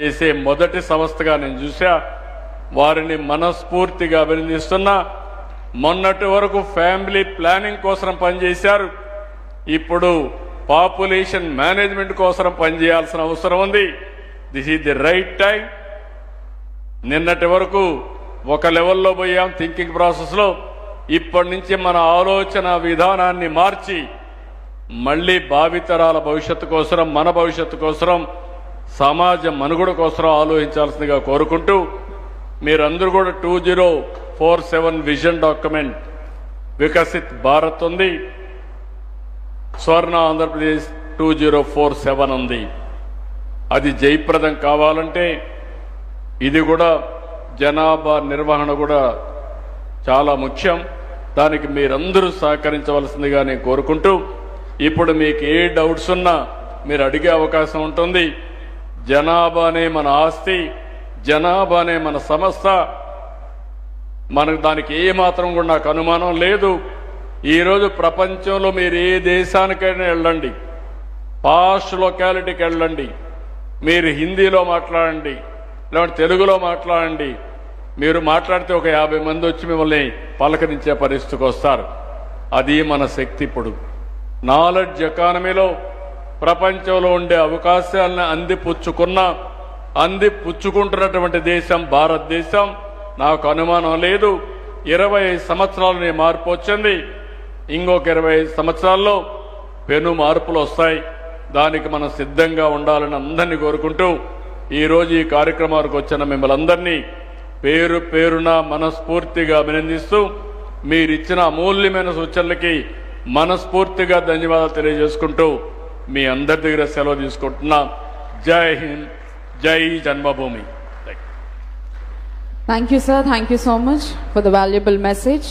చేసే మొదటి సంస్థగా నేను చూసా వారిని మనస్ఫూర్తిగా అభినందిస్తున్నా. మొన్నటి వరకు ఫ్యామిలీ ప్లానింగ్ కోసం పనిచేశారు. ఇప్పుడు పాపులేషన్ మేనేజ్మెంట్ కోసం పనిచేయాల్సిన అవసరం ఉంది. This is the right time. నిన్నటి వరకు ఒక లెవెల్లో పోయాం థింకింగ్ ప్రాసెస్లో. ఇప్పటి నుంచి మన ఆలోచన విధానాన్ని మార్చి మళ్ళీ భావితరాల భవిష్యత్తు కోసం మన భవిష్యత్తు కోసం సమాజ మనుగడ కోసం ఆలోచించాల్సిందిగా కోరుకుంటూ మీరందరూ కూడా two zero four seven vision document Viksit Bharat ఉంది. Swarna Andhra Pradesh two zero four seven ఉంది. అది జయప్రదం కావాలంటే ఇది కూడా జనాభా నిర్వహణ కూడా చాలా ముఖ్యం. దానికి మీరందరూ సహకరించవలసిందిగా నేను కోరుకుంటూ ఇప్పుడు మీకు ఏ డౌట్స్ ఉన్నా మీరు అడిగే అవకాశం ఉంటుంది. జనాభానే మన ఆస్తి జనాభానే మన సంస్థ మనకు దానికి ఏమాత్రం కూడా నాకు అనుమానం లేదు. ఈరోజు ప్రపంచంలో మీరు ఏ దేశానికైనా వెళ్ళండి. పాస్ట్ లొకాలిటీకి వెళ్ళండి. మీరు హిందీలో మాట్లాడండి లేదంటే తెలుగులో మాట్లాడండి. మీరు మాట్లాడితే ఒక యాభై మంది వచ్చి మిమ్మల్ని పలకరించే పరిస్థితికి వస్తారు. అది మన శక్తి ఇప్పుడు. నాలెడ్జ్ ఎకానమీలో ప్రపంచంలో ఉండే అవకాశాలను అందిపుచ్చుకున్న అందిపుచ్చుకుంటున్నటువంటి దేశం భారతదేశం. నాకు అనుమానం లేదు. ఇరవై సంవత్సరాలు నీ మార్పు వచ్చింది. ఇంకొక ఇరవై సంవత్సరాల్లో పెను మార్పులు వస్తాయి. దానికి మనం సిద్ధంగా ఉండాలని అందరినీ కోరుకుంటూ ఈరోజు ఈ కార్యక్రమానికి వచ్చిన మిమ్మల్ని అందరినీ పేరు పేరున మనస్ఫూర్తిగా అభినందిస్తూ మీరిచ్చిన అమూల్యమైన సూచనలకి మనస్ఫూర్తిగా ధన్యవాదాలు తెలియజేసుకుంటూ మీ అందరి దగ్గర సెలవు తీసుకుంటున్నా. జై హింద్ జై Janmabhoomi. Thank you sir thank you so much for the valuable message